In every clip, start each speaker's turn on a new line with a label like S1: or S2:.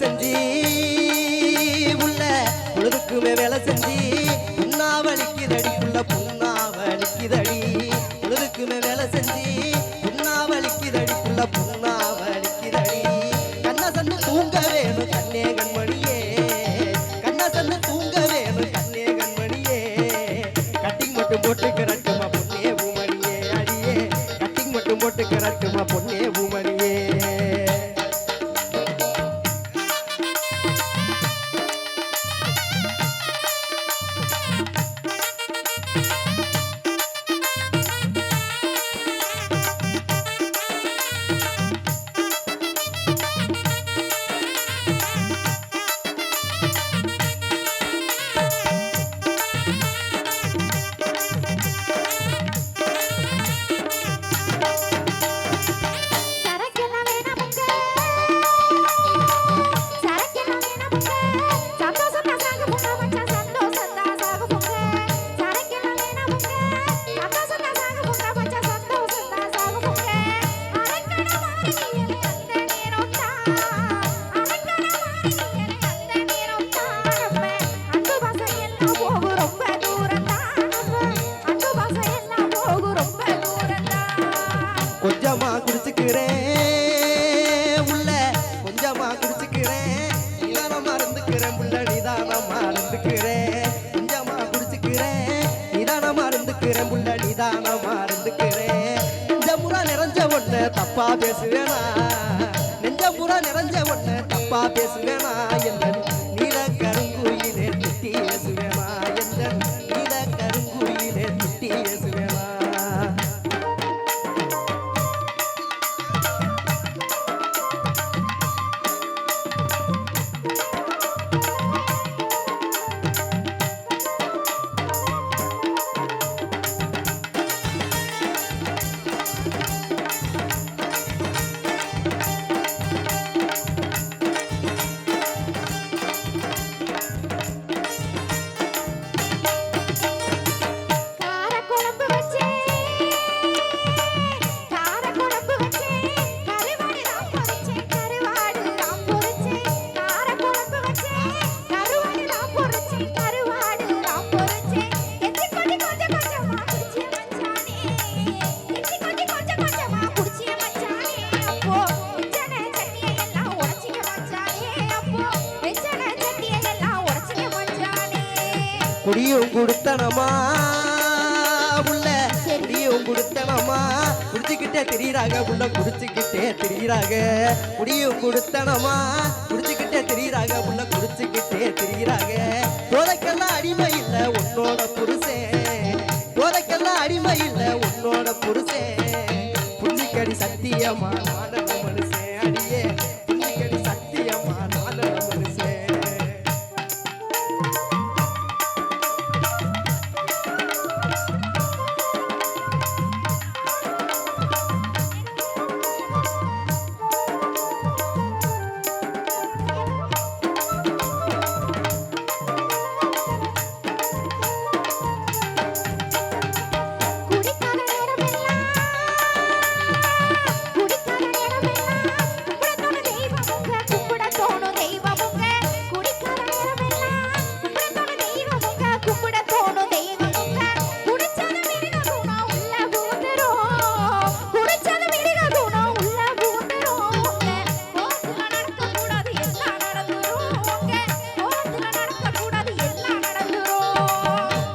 S1: செஞ்சி நிறைஞ்ச ஒண்ணு தப்பா பேசுவேனா? நெஞ்ச பூரா நிறைஞ்ச ஒண்ணு தப்பா பேசுவேனா? என்ன கொடுத்தனமா? குடிச்சுக்கிட்டே தெரியுறாங்க. உள்ள குடிச்சுக்கிட்டே தெரியுறாங்க. முடிய கொடுத்தனமா? குடிச்சுக்கிட்டே தெரியுறாங்க. உள்ள குடிச்சுக்கிட்டே தெரியுறாங்க. போதைக்கெல்லாம் அடிமை இல்ல உன்னோட புருஷே. போதைக்கெல்லாம் அடிமை இல்லை உன்னோட புருஷே. புள்ளிக்கடி சத்தியமா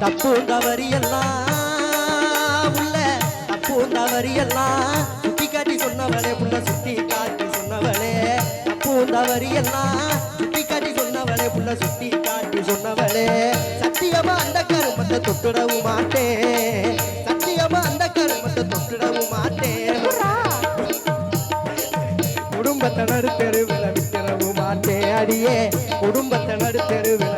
S1: தப்பு தவறியெல்லாம் உள்ள தப்பு தவறியெல்லாம் சுட்டி காட்டி சொன்னவளே புள்ள சுட்டி காட்டி சொன்னவளே. தப்பு தவறியெல்லாம் சுட்டி காட்டி சொன்னவளே புள்ள சுட்டி காட்டி சொன்னவளே. சத்தியமா அந்த கருமத்தை தொட்டுடவும் மாட்டேன். சத்தியமா அந்த கருமத்தை தொட்டுடவும் மாட்டேன். குடும்பத்தை நடுத்தருவில் விட்டுறவும் மாட்டேன். அடியே குடும்பத்தை நடுத்தருவில்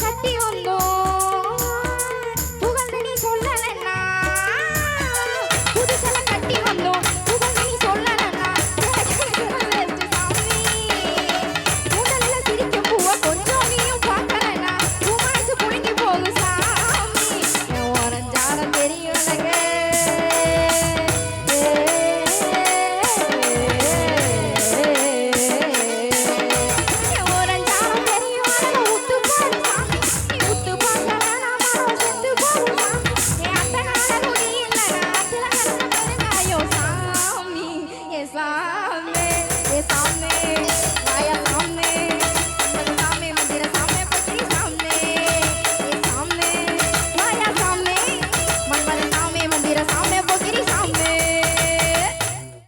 S2: కట్టి